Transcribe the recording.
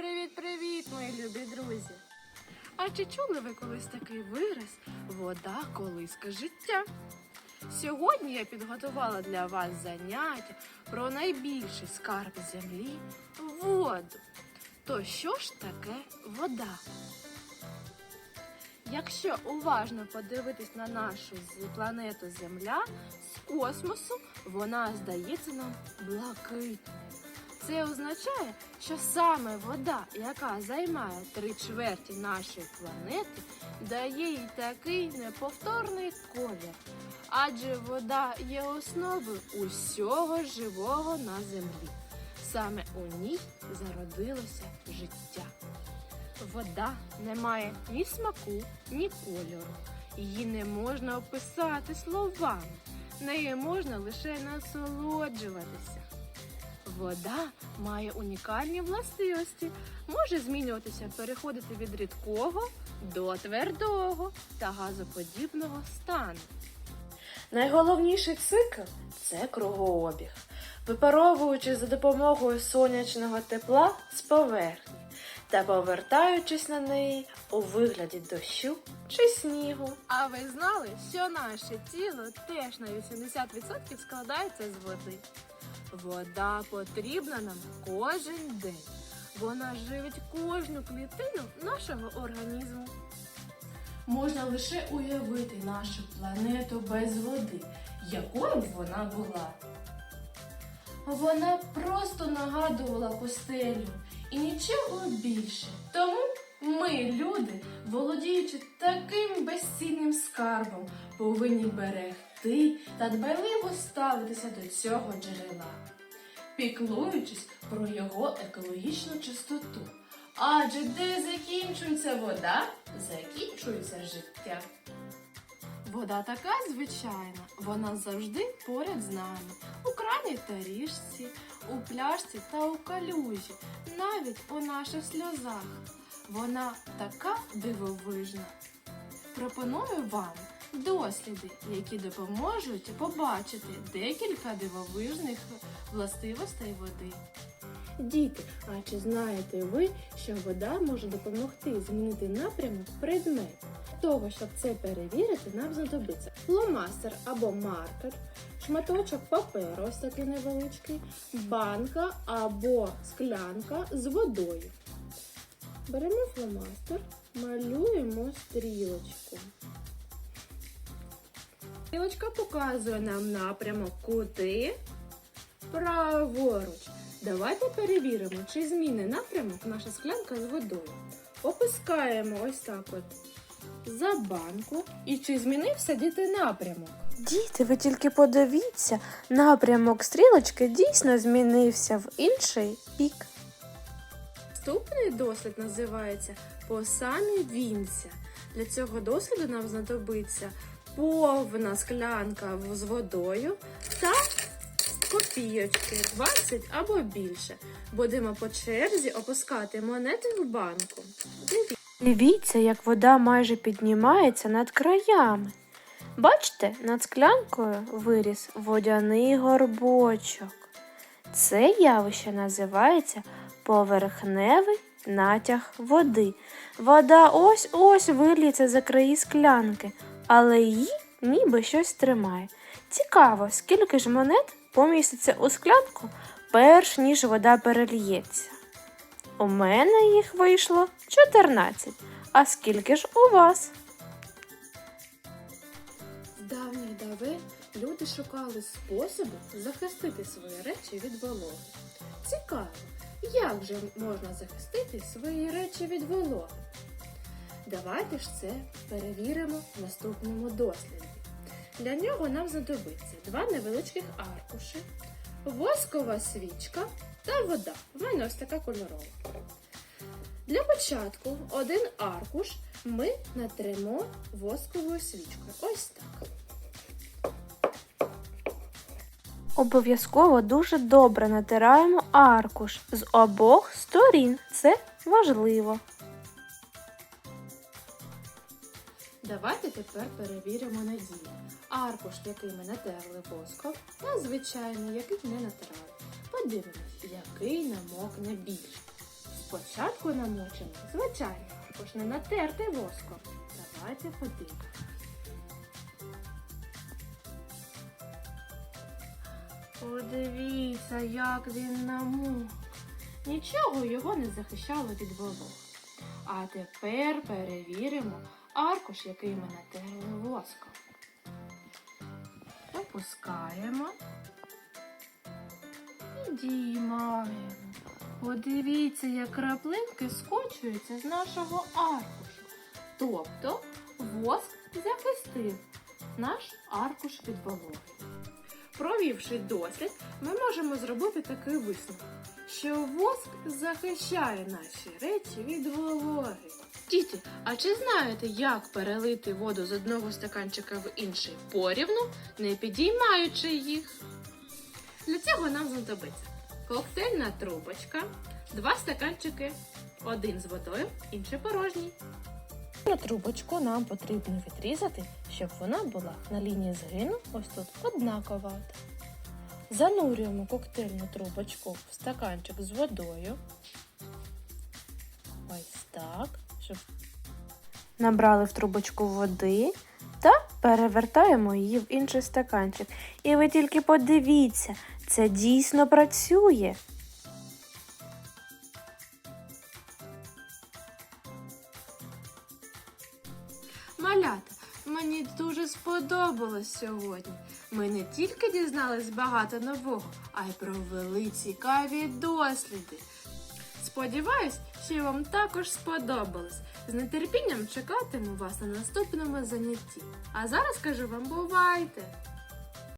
Привіт-привіт, мої любі друзі! А чи чули ви колись такий вираз вода колиска життя? Сьогодні я підготувала для вас заняття про найбільший скарб землі воду. То що ж таке вода? Якщо уважно подивитись на нашу планету Земля з космосу, вона здається нам блакитною. Це означає, що саме вода, яка займає три чверті нашої планети, дає їй такий неповторний колір. Адже вода є основою усього живого на землі. Саме у ній зародилося життя. Вода не має ні смаку, ні кольору. Її не можна описати словами. Нею можна лише насолоджуватися. Вода має унікальні властивості, може змінюватися, переходити від рідкого до твердого та газоподібного стану. Найголовніший цикл це кругообіг, випаровуючи за допомогою сонячного тепла з поверхні та повертаючись на неї у вигляді дощу чи снігу. А ви знали, що наше тіло теж на 80% складається з води? Вода потрібна нам кожен день. Вона живить кожну клітину нашого організму. Можна лише уявити нашу планету без води, якою б вона була. Вона просто нагадувала пустелю і нічого більше. Тому ми, люди, володіючи таким безцінним скарбом, повинні берегти та дбайливо ставитися до цього джерела, піклуючись про його екологічну чистоту. Адже де закінчується вода, закінчується життя. Вода така звичайна, вона завжди поряд з нами. У крані та ріжці, у пляшці та у калюжі, навіть у наших сльозах. Вона така дивовижна. Пропоную вам досліди, які допоможуть побачити декілька дивовижних властивостей води. Діти, а чи знаєте ви, що вода може допомогти змінити напрямок предмету? Для того, щоб це перевірити, нам знадобиться фломастер або маркер, шматочок паперу, ось такий невеличкий, банка або склянка з водою. Беремо фломастер, малюємо стрілочку. Стрілочка показує нам напрямок куди праворуч. Давайте перевіримо, чи зміни напрямок наша склянка з водою. Опускаємо ось так от за банку. І чи змінився діти напрямок? Діти, ви тільки подивіться, напрямок стрілочки дійсно змінився в інший бік. Наступний дослід називається по самі вінця. Для цього досліду нам знадобиться повна склянка з водою та копійочки 20 або більше. Будемо по черзі опускати монети в банку. Дивіться. Як вода майже піднімається над краями. Бачите, над склянкою виріс водяний горбочок. Це явище називається поверхневий натяг води. Вода ось-ось виліється за краї склянки, але її ніби щось тримає. Цікаво, скільки ж монет поміститься у склянку, перш ніж вода перельється. У мене їх вийшло 14. А скільки ж у вас? Давніх давен люди шукали способу захистити свої речі від вологи. Цікаво, як же можна захистити свої речі від вологи? Давайте ж це перевіримо в наступному досліді. Для нього нам знадобиться два невеличких аркуші, воскова свічка та вода. В мене ось така кольорова. Для початку один аркуш ми натремо восковою свічкою. Ось так. Обов'язково дуже добре натираємо аркуш з обох сторін. Це важливо. Давайте тепер перевіримо надію. Аркуш, який ми натерли воском, та звичайний, який не натирали. Подивимось, який намокне більше. Спочатку намочимо звичайно, також не натерти воском. Давайте подивимося. Подивіться, як він намок. Нічого його не захищало від волог. А тепер перевіримо аркуш, який ми натерли воском. Опускаємо і діймаємо. Подивіться, як краплинки скочуються з нашого аркушу. Тобто воск захистив наш аркуш від вологи. Провівши дослід, ми можемо зробити такий висновок, що воск захищає наші речі від вологи. Діти, а чи знаєте, як перелити воду з одного стаканчика в інший порівну, не підіймаючи їх? Для цього нам знадобиться коктейльна трубочка, два стаканчики, один з водою, інший порожній. На трубочку нам потрібно відрізати, щоб вона була на лінії згину ось тут однакова. Занурюємо коктейльну трубочку в стаканчик з водою. Ось так, щоб Набрали в трубочку води та перевертаємо її в інший стаканчик. І ви тільки подивіться, це дійсно працює. Малята, мені дуже сподобалось сьогодні. Ми не тільки дізнались багато нового, а й провели цікаві досліди. Сподіваюсь, що вам також сподобалось. З нетерпінням чекатиму вас на наступному занятті. А зараз кажу вам бувайте!